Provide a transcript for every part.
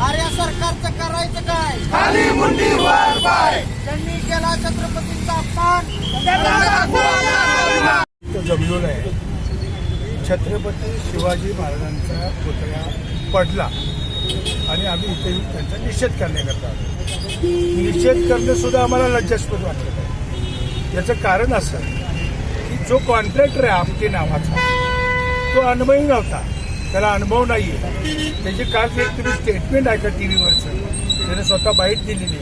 अरे सरकारचं करायचं काय खाली मुंडी वर पाय त्यांनी केला छत्रपतींचा अपमान तो आहे छत्रपती शिवाजी महाराजांचा पुतळा पडला आणि आम्ही इथे त्यांचा निषेध करण्याकरता निषेध करणं सुद्धा आम्हाला लज्जास्पद वाटत आहे याचं कारण असं की जो कॉन्ट्रॅक्टर आहे आपटे नावाचा तो अनुभवी नव्हता. त्याला अनुभव नाही आहे त्याची काल एक तुम्ही स्टेटमेंट ऐका टी व्हीवरचं त्याने स्वतः बाईट दिलेली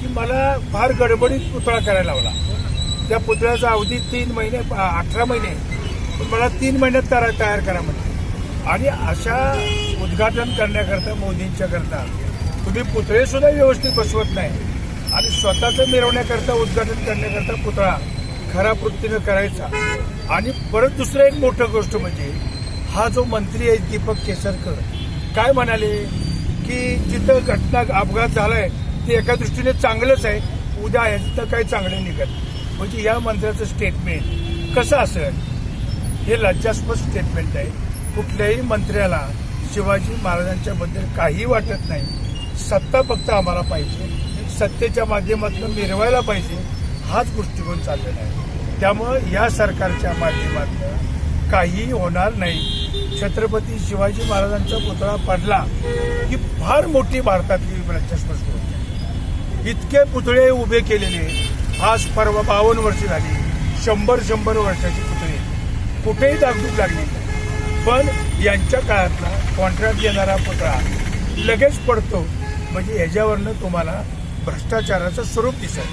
की मला फार गडबडीत पुतळा करायला लावला. त्या पुतळ्याचा अवधी तीन महिने अठरा महिने मला तीन महिन्यात तयार तयार करा म्हणजे आणि अशा उद्घाटन करण्याकरता मोदींच्या करता तुम्ही पुतळे सुद्धा व्यवस्थित बसवत नाही. आणि स्वतःचं मिरवण्याकरता उद्घाटन करण्याकरता पुतळा खऱ्या वृत्तीनं करायचा. आणि परत दुसरं एक मोठं गोष्ट म्हणजे हा जो मंत्री आहे दीपक केसरकर काय म्हणाले? की जिथं घटना अपघात झालाय ते एका दृष्टीने चांगलंच आहे. उद्या आहे तिथं काही चांगलं निघत म्हणजे या मंत्र्याचं स्टेटमेंट कसं असेल? हे लज्जास्पद स्टेटमेंट आहे. कुठल्याही मंत्र्याला शिवाजी महाराजांच्या बद्दल काही वाटत नाही. सत्ता फक्त आम्हाला पाहिजे. सत्तेच्या माध्यमातून मिरवायला पाहिजे. हाच दृष्टिकोन चाललेला आहे. त्यामुळं या सरकारच्या माध्यमातून काहीही होणार नाही. छत्रपती शिवाजी महाराजांचा पुतळा पडला की फार मोठी भारतातली लज्जास्पद गोष्ट इतके पुतळे उभे केलेले आज परवा बावन्न वर्ष झाली शंभर शंभर वर्षाचे पुतळे. कुठेही दागदूक लागली पण यांच्या काळातला कॉन्ट्रॅक्ट देणारा पुतळा लगेच पडतो. म्हणजे ह्याच्यावरनं तुम्हाला भ्रष्टाचाराचं स्वरूप दिसत.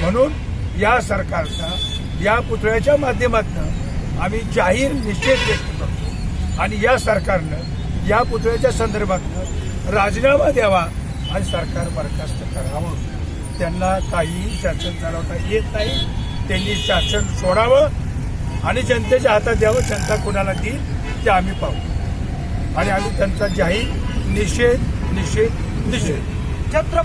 म्हणून या सरकारचा या पुतळ्याच्या माध्यमातून आम्ही जाहीर निषेध व्यक्त करतो. आणि या सरकारनं या पुतळ्याच्या संदर्भातनं राजीनामा द्यावा आणि सरकार बरखास्त करावं. त्यांना काहीही शासन चालवता येत नाही. त्यांनी शासन सोडावं आणि जनतेच्या हातात द्यावं. जनता कोणाला देईल ते आम्ही पाहू. आणि आम्ही त्यांचा जाहीर निषेध निषेध निषेध. छत्रपती